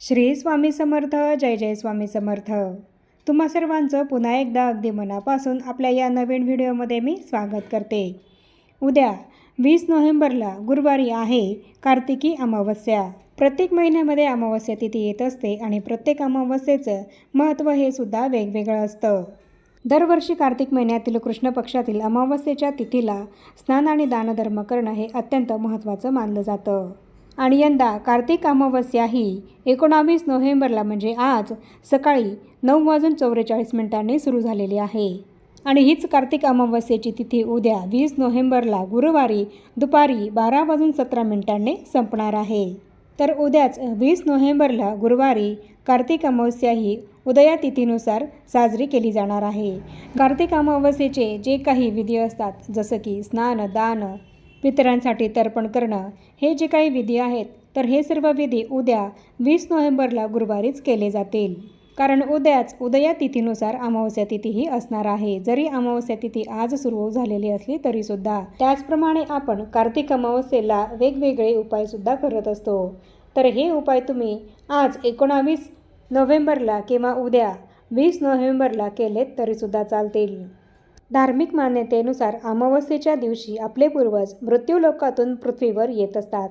श्री स्वामी समर्थ जय जय स्वामी समर्थ. तुम्हा सर्वांचं पुन्हा एकदा अगदी मनापासून आपल्या या नवीन व्हिडिओमध्ये मी स्वागत करते. उद्या वीस नोव्हेंबरला गुरुवारी आहे कार्तिकी अमावस्या. प्रत्येक महिन्यामध्ये अमावस्या तिथी येत असते आणि प्रत्येक अमावस्येचं महत्त्व हे सुद्धा वेगवेगळं असतं. दरवर्षी कार्तिक महिन्यातील कृष्ण पक्षातील अमावस्येच्या तिथीला स्नान आणि दानधर्म करणं हे अत्यंत महत्त्वाचं मानलं जातं. आणि यंदा कार्तिक अमावस्या ही एकोणावीस नोव्हेंबरला म्हणजे आज सकाळी नऊ वाजून चौवेचाळीस मिनिटांनी सुरू झालेली आहे. आणि हीच कार्तिक अमावस्येची तिथी उद्या वीस नोव्हेंबरला गुरुवारी दुपारी बारा वाजून सतरा मिनिटांनी संपणार आहे. तर उद्याच वीस नोव्हेंबरला गुरुवारी कार्तिक अमावस्या ही उदया तिथीनुसार साजरी केली जाणार आहे. कार्तिक अमावस्येचे जे काही विधी असतात जसं की स्नान दान पितरांसाठी तर्पण करणं. हे जे काही विधी आहेत तर हे सर्व विधी उद्या वीस नोव्हेंबरला गुरुवारीच केले जातील. कारण उद्याच उदया तिथीनुसार अमावस्या तिथीही असणार आहे. जरी अमावस्या तिथी आज सुरू झालेली असली तरीसुद्धा. त्याचप्रमाणे आपण कार्तिक अमावस्येला वेगवेगळे उपायसुद्धा करत असतो. तर हे उपाय तुम्ही आज एकोणावीस नोव्हेंबरला किंवा उद्या वीस नोव्हेंबरला केलेत तरीसुद्धा चालतील. धार्मिक मान्यतेनुसार अमावस्येच्या दिवशी आपले पूर्वज मृत्यूलोकातून पृथ्वीवर येत असतात.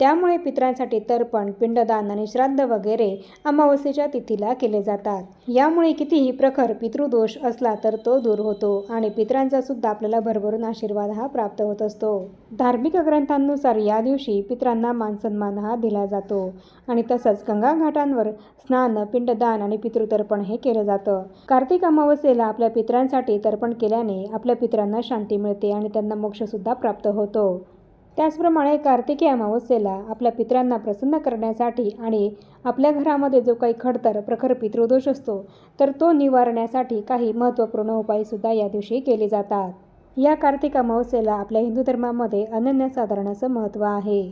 त्यामुळे पितरांसाठी तर्पण पिंडदान आणि श्राद्ध वगैरे अमावस्येच्या तिथीला केले जातात. यामुळे कितीही प्रखर पितृदोष असला तर तो दूर होतो आणि पितरांचा सुद्धा आपल्याला भरभरून आशीर्वाद हा प्राप्त होत असतो. धार्मिक ग्रंथांनुसार या दिवशी पितरांना मानसन्मान हा दिला जातो आणि तसंच गंगा घाटांवर स्नान पिंडदान आणि पितृतर्पण हे केलं जातं. कार्तिक अमावस्येला आपल्या पितरांसाठी तर्पण केल्याने आपल्या पितरांना शांती मिळते आणि त्यांना मोक्षसुद्धा प्राप्त होतो. त्याचप्रमाणे कार्तिकी अमावस्येला आपल्या पितरांना प्रसन्न करण्यासाठी आणि आपल्या घरामध्ये जो काही खडतर प्रखर पितृदोष असतो तर तो निवारण्यासाठी काही महत्त्वपूर्ण उपायसुद्धा या दिवशी केले जातात. या कार्तिक अमावस्येला आपल्या हिंदू धर्मामध्ये अनन्यसाधारण असं महत्त्व आहे.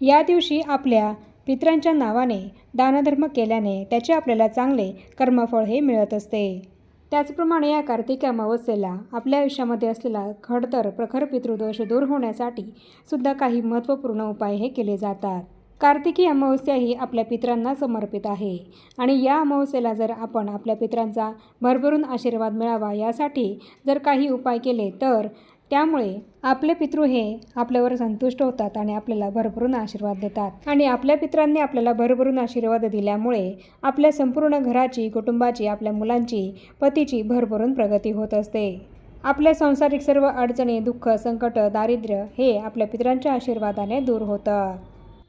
या दिवशी आपल्या पितरांच्या नावाने दानधर्म केल्याने त्याचे आपल्याला चांगले कर्मफळ हे मिळत असते. त्याचप्रमाणे या कार्तिक अमावस्येला आपल्या आयुष्यामध्ये असलेला खडतर प्रखर पितृदोष दूर होण्यासाठी सुद्धा काही महत्त्वपूर्ण उपाय हे केले जातात. कार्तिकी अमावस्या ही आपल्या पित्रांना समर्पित आहे आणि या अमावस्येला जर आपण आपल्या पितरांचा भरभरून आशीर्वाद मिळावा यासाठी जर काही उपाय केले तर त्यामुळे आपले पितृ हे आपल्यावर संतुष्ट होतात आणि आपल्याला भरभरून आशीर्वाद देतात. आणि आपल्या पित्रांनी आपल्याला भरभरून आशीर्वाद दिल्यामुळे आपल्या संपूर्ण घराची कुटुंबाची आपल्या मुलांची पतीची भरभरून प्रगती होत असते. आपल्या सांसारिक सर्व अडचणी दुःख संकट दारिद्र्य हे आपल्या पितरांच्या आशीर्वादाने दूर होतं.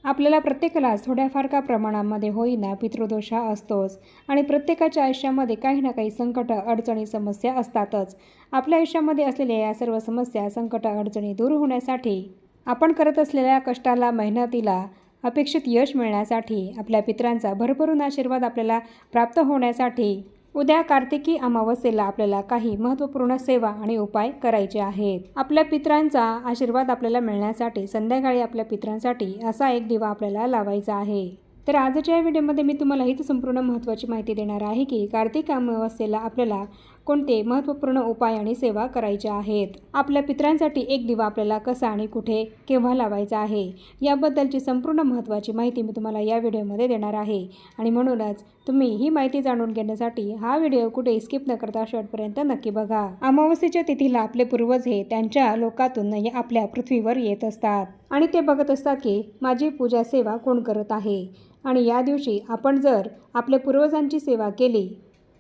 आपल्याला प्रत्येकालाच थोड्याफार का प्रमाणामध्ये होईना पितृदोष हा असतोच. आणि प्रत्येकाच्या आयुष्यामध्ये काही ना काही संकट अडचणी समस्या असतातच. आपल्या आयुष्यामध्ये असलेल्या या सर्व समस्या संकट अडचणी दूर होण्यासाठी आपण करत असलेल्या कष्टाला मेहनतीला अपेक्षित यश मिळण्यासाठी आपल्या पित्रांचा भरभरून आशीर्वाद आपल्याला प्राप्त होण्यासाठी उद्या कार्तिकी अमावस्येला आपल्याला काही महत्त्वपूर्ण सेवा आणि उपाय करायचे आहेत. आपल्या पित्रांचा आशीर्वाद आपल्याला मिळण्यासाठी संध्याकाळी आपल्या पितरांसाठी असा एक दिवा आपल्याला लावायचा आहे. तर आजच्या या व्हिडिओमध्ये मी तुम्हाला हीच संपूर्ण महत्त्वाची माहिती देणार आहे की कार्तिक अमावस्येला आपल्याला कोणते महत्त्वपूर्ण उपाय आणि सेवा करायच्या आहेत? आपल्या पितरांसाठी एक दिवा आपल्याला कसा आणि कुठे केव्हा लावायचा आहे? याबद्दलची संपूर्ण महत्त्वाची माहिती मी तुम्हाला या व्हिडिओमध्ये देणार आहे. आणि म्हणूनच तुम्ही ही माहिती जाणून घेण्यासाठी हा व्हिडिओ कुठे स्किप न करता शेवटपर्यंत नक्की बघा. अमावस्येच्या तिथीला आपले पूर्वज हे त्यांच्या लोकातून आपल्या पृथ्वीवर येत असतात. आणि ते बघत असतात की माझी पूजा सेवा कोण करत आहे? आणि या दिवशी आपण जर आपल्या पूर्वजांची सेवा केली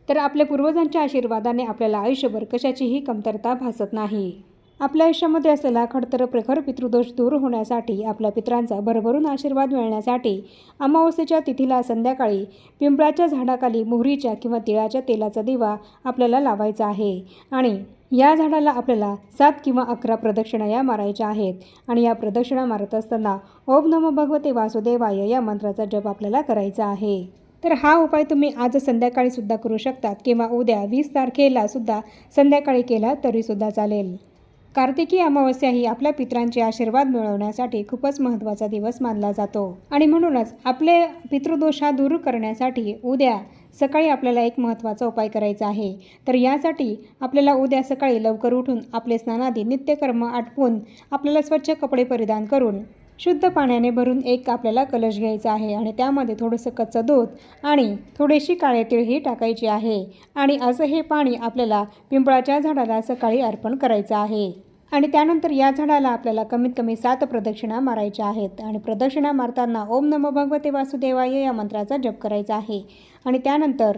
तर आपल्या पूर्वजांच्या आशीर्वादाने आपल्याला आयुष्यभर कशाचीही कमतरता भासत नाही. आपल्या आयुष्यामध्ये असलेला खडतर प्रखर पितृदोष दूर होण्यासाठी आपल्या पितरांचा भरभरून आशीर्वाद मिळण्यासाठी अमावस्येच्या तिथीला संध्याकाळी पिंपळाच्या झाडाखाली मोहरीच्या किंवा तिळाच्या तेलाचा दिवा आपल्याला लावायचा आहे आणि या झाडाला आपल्याला सात किंवा अकरा प्रदक्षिणा या मारायच्या आहेत आणि या प्रदक्षिणा मारत असताना ओम नम भगवते वासुदेवाय या मंत्राचा जप आपल्याला करायचा आहे. तर हा उपाय तुम्ही आज संध्याकाळी सुद्धा करू शकतात किंवा उद्या वीस तारखेला सुद्धा संध्याकाळी केला तरीसुद्धा चालेल. कार्तिकी अमावस्या ही आपल्या पित्रांचे आशीर्वाद मिळवण्यासाठी खूपच महत्त्वाचा दिवस मानला जातो. आणि म्हणूनच आपले पितृदोष हा दूर करण्यासाठी उद्या सकाळी आपल्याला एक महत्त्वाचा उपाय करायचा आहे. तर यासाठी आपल्याला उद्या सकाळी लवकर उठून आपले स्नानादी नित्यकर्म आटपून आपल्याला स्वच्छ कपडे परिधान करून शुद्ध पाण्याने भरून एक आपल्याला कलश घ्यायचा आहे आणि त्यामध्ये थोडंसं कच्चं दूध आणि थोडीशी काळे तिळही टाकायची आहे. आणि असं हे पाणी आपल्याला पिंपळाच्या झाडाला सकाळी अर्पण करायचं आहे. आणि त्यानंतर या झाडाला आपल्याला कमीत कमी सात प्रदक्षिणा मारायच्या आहेत. आणि प्रदक्षिणा मारताना ओम नमो भगवते वासुदेवाय या मंत्राचा जप करायचा आहे. आणि त्यानंतर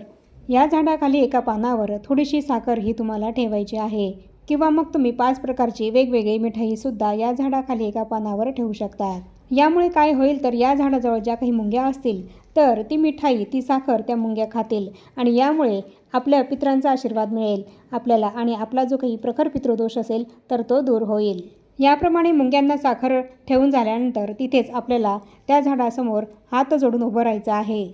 या झाडाखाली एका पानावर थोडीशी साखर ही तुम्हाला ठेवायची आहे. किंवा मग तुम्ही पाच प्रकारची वेगवेगळी मिठाईसुद्धा या झाडाखाली एका पानावर ठेवू शकतात. यामुळे काय होईल तर या झाडाजवळ ज्या काही मुंग्या असतील तर ती मिठाई ती साखर त्या मुंग्या खातील आणि यामुळे आपल्या पित्रांचा आशीर्वाद मिळेल. आपल्याला आणि आपला जो काही प्रखर पितृदोष असेल तर तो दूर होईल. याप्रमाणे मुंग्यांना साखर ठेवून झाल्यानंतर तिथेच आपल्याला त्या झाडासमोर हात जोडून उभं राहायचं आहे.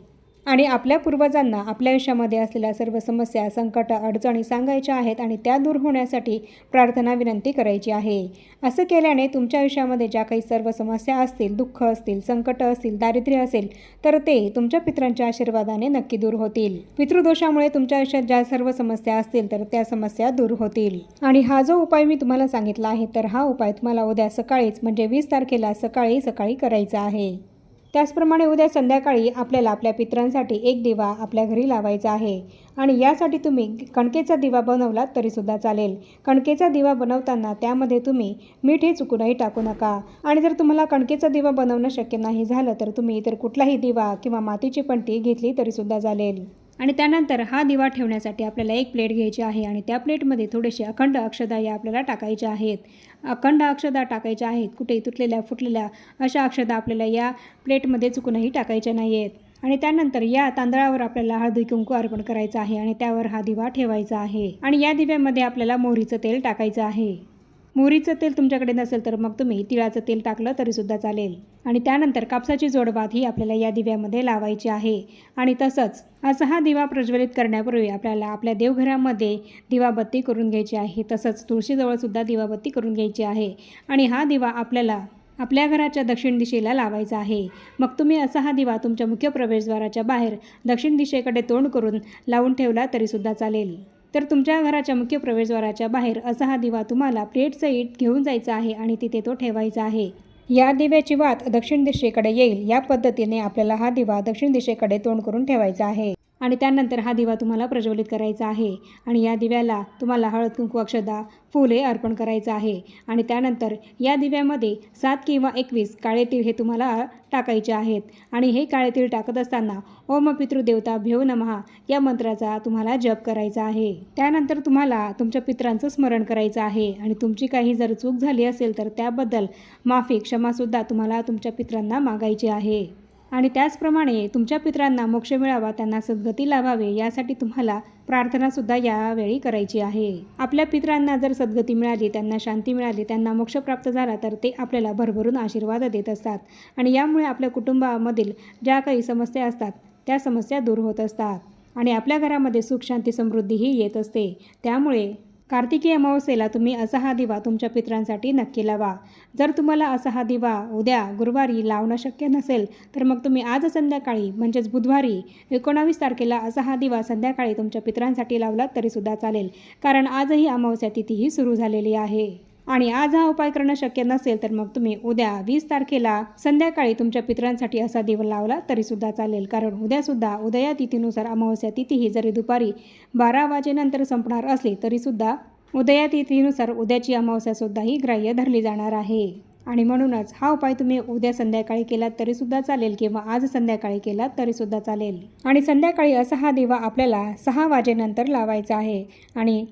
आणि आपल्या पूर्वजांना आपल्या आयुष्यामध्ये असलेल्या सर्व समस्या संकट अडचणी सांगायच्या आहेत आणि त्या दूर होण्यासाठी प्रार्थना विनंती करायची आहे. असं केल्याने तुमच्या आयुष्यामध्ये ज्या काही सर्व समस्या असतील दुःख असतील संकट असतील दारिद्र्य असेल तर ते तुमच्या पित्रांच्या आशीर्वादाने नक्की दूर होतील. पितृदोषामुळे तुमच्या आयुष्यात ज्या सर्व समस्या असतील तर त्या समस्या दूर होतील. आणि हा जो उपाय मी तुम्हाला सांगितला आहे तर हा उपाय तुम्हाला उद्या सकाळीच म्हणजे वीस तारखेला सकाळी सकाळी करायचा आहे. त्याचप्रमाणे उद्या संध्याकाळी आपल्याला आपल्या पित्रांसाठी एक दिवा आपल्या घरी लावायचा आहे. आणि यासाठी तुम्ही कणकेचा दिवा बनवलात तरीसुद्धा चालेल. कणकेचा दिवा बनवताना त्यामध्ये तुम्ही मीठ हे चुकूनही टाकू नका. आणि जर तुम्हाला कणकेचा दिवा बनवणं शक्य नाही झालं तर तुम्ही इतर कुठलाही दिवा किंवा मातीची पणती घेतली तरीसुद्धा चालेल. आणि त्यानंतर हा दिवा ठेवण्यासाठी आपल्याला एक प्लेट घ्यायची आहे आणि त्या प्लेटमध्ये थोडेसे अखंड अक्षदा या आपल्याला टाकायच्या आहेत. अखंड अक्षदा टाकायच्या आहेत. कुठेही तुटलेल्या फुटलेल्या अशा अक्षदा आपल्याला या प्लेटमध्ये चुकूनही टाकायच्या नाही आहेत आणि त्यानंतर या तांदळावर आपल्याला हळदी कुंकू अर्पण करायचं आहे आणि त्यावर हा दिवा ठेवायचा आहे. आणि या दिव्यामध्ये आपल्याला मोहरीचं तेल टाकायचं आहे. मोहरीचं तेल तुमच्याकडे नसेल तर मग तुम्ही तिळाचं तेल टाकलं तरीसुद्धा चालेल. आणि त्यानंतर कापसाची जोडबात ही आपल्याला या दिव्यामध्ये लावायची आहे. आणि तसंच असा हा दिवा प्रज्वलित करण्यापूर्वी आपल्याला आपल्या देवघरामध्ये दिवाबत्ती करून घ्यायची आहे. तसंच तुळशीजवळसुद्धा दिवाबत्ती करून घ्यायची आहे. आणि हा दिवा आपल्याला आपल्या घराच्या दक्षिण दिशेला लावायचा आहे. मग तुम्ही असा हा दिवा तुमच्या मुख्य प्रवेशद्वाराच्या बाहेर दक्षिण दिशेकडे तोंड करून लावून ठेवला तरीसुद्धा चालेल. तर तुमच्या घराच्या मुख्य प्रवेशद्वाराच्या बाहेर असा हा दिवा तुम्हाला प्लेटसहित घेऊन जायचा आहे आणि तिथे तो ठेवायचा आहे. या दिव्याची वात दक्षिण दिशेकडे येईल. या पद्धतीने आपल्याला हा दिवा दक्षिण दिशेकडे तोंड करून ठेवायचा आहे. आणि त्यानंतर हा दिवा तुम्हाला प्रज्वलित करायचा आहे. आणि या दिव्याला तुम्हाला हळद कुंकू अक्षदा फुले अर्पण करायचं आहे. आणि त्यानंतर या दिव्यामध्ये सात किंवा एकवीस काळे तीळ हे तुम्हाला टाकायचे आहेत. आणि हे काळे तीळ टाकत असताना ओम पितृदेवता भेव नमहा या मंत्राचा तुम्हाला जप करायचा आहे. त्यानंतर तुम्हाला तुमच्या पित्रांचं स्मरण करायचं आहे. आणि तुमची काही जर चूक झाली असेल तर त्याबद्दल माफी क्षमासुद्धा तुम्हाला तुमच्या पित्रांना मागायची आहे. आणि त्याचप्रमाणे तुमच्या पित्रांना मोक्ष मिळावा त्यांना सद्गती लाभावे यासाठी तुम्हाला प्रार्थनासुद्धा यावेळी करायची आहे. आपल्या पित्रांना जर सद्गती मिळाली त्यांना शांती मिळाली त्यांना मोक्ष प्राप्त झाला तर ते आपल्याला भरभरून आशीर्वाद देत असतात. आणि यामुळे आपल्या कुटुंबामधील ज्या काही समस्या असतात त्या समस्या दूर होत असतात. आणि आपल्या घरामध्ये सुख शांती समृद्धीही येत असते. त्यामुळे कार्तिकी अमावस्येला तुम्ही असा हा दिवा तुमच्या पित्रांसाठी नक्की लावा. जर तुम्हाला असा हा दिवा उद्या गुरुवारी लावणं शक्य नसेल तर मग तुम्ही आज संध्याकाळी म्हणजेच बुधवारी एकोणावीस तारखेला असा हा दिवा संध्याकाळी तुमच्या पित्रांसाठी लावलात तरीसुद्धा चालेल. कारण आजही अमावस्या तिथीही सुरू झालेली आहे. आणि आज हा उपाय करणं शक्य नसेल तर मग तुम्ही उद्या वीस तारखेला संध्याकाळी तुमच्या पित्रांसाठी असा दिवा लावला तरीसुद्धा चालेल. कारण उद्यासुद्धा उदया तिथीनुसार अमावस्या तिथी ही जरी दुपारी बारा वाजेनंतर संपणार असली तरीसुद्धा उदया तिथीनुसार उद्याची अमावस्यासुद्धाही ग्राह्य धरली जाणार आहे. आणि म्हणूनच हा उपाय तुम्ही उद्या संध्याकाळी केलात तरीसुद्धा चालेल किंवा आज संध्याकाळी केलात तरीसुद्धा चालेल. आणि संध्याकाळी असा हा दिवा आपल्याला सहा वाजेनंतर लावायचा आहे. आणि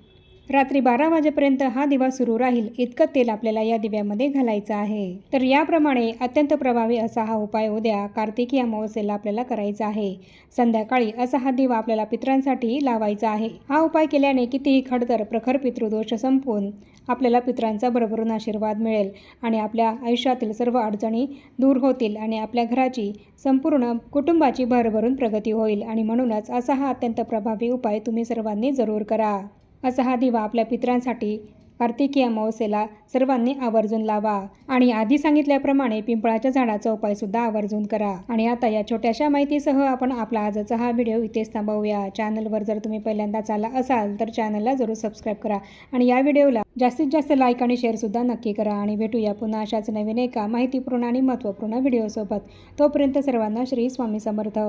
रात्री बारा वाजेपर्यंत हा दिवा सुरू राहील इतकं तेल आपल्याला या दिव्यामध्ये घालायचं आहे. तर याप्रमाणे अत्यंत प्रभावी असा हा उपाय उद्या कार्तिकी अमावस्येला आपल्याला करायचा आहे. संध्याकाळी असा हा दिवा आपल्याला पित्रांसाठी लावायचा आहे. हा उपाय केल्याने कितीही खडतर प्रखर पितृदोष संपवून आपल्याला पित्रांचा भरभरून आशीर्वाद मिळेल आणि आपल्या आयुष्यातील सर्व अडचणी दूर होतील आणि आपल्या घराची संपूर्ण कुटुंबाची भरभरून प्रगती होईल. आणि म्हणूनच असा हा अत्यंत प्रभावी उपाय तुम्ही सर्वांनी जरूर करा. असा हा दिवा आपल्या पित्रांसाठी कार्तिकी अमावस्येला सर्वांनी आवर्जून लावा आणि आधी सांगितल्याप्रमाणे पिंपळाच्या झाडाचा उपायसुद्धा आवर्जून करा. आणि आता या छोट्याशा माहितीसह आपण आपला आजचा हा व्हिडिओ इथेच थांबवूया. चॅनलवर जर तुम्ही पहिल्यांदाच आला असाल तर चॅनलला जरूर सबस्क्राईब करा आणि या व्हिडिओला जास्तीत जास्त लाईक आणि शेअरसुद्धा नक्की करा. आणि भेटूया पुन्हा अशाच नवीन एका माहितीपूर्ण आणि महत्त्वपूर्ण व्हिडिओसोबत. तोपर्यंत सर्वांना श्री स्वामी समर्थ.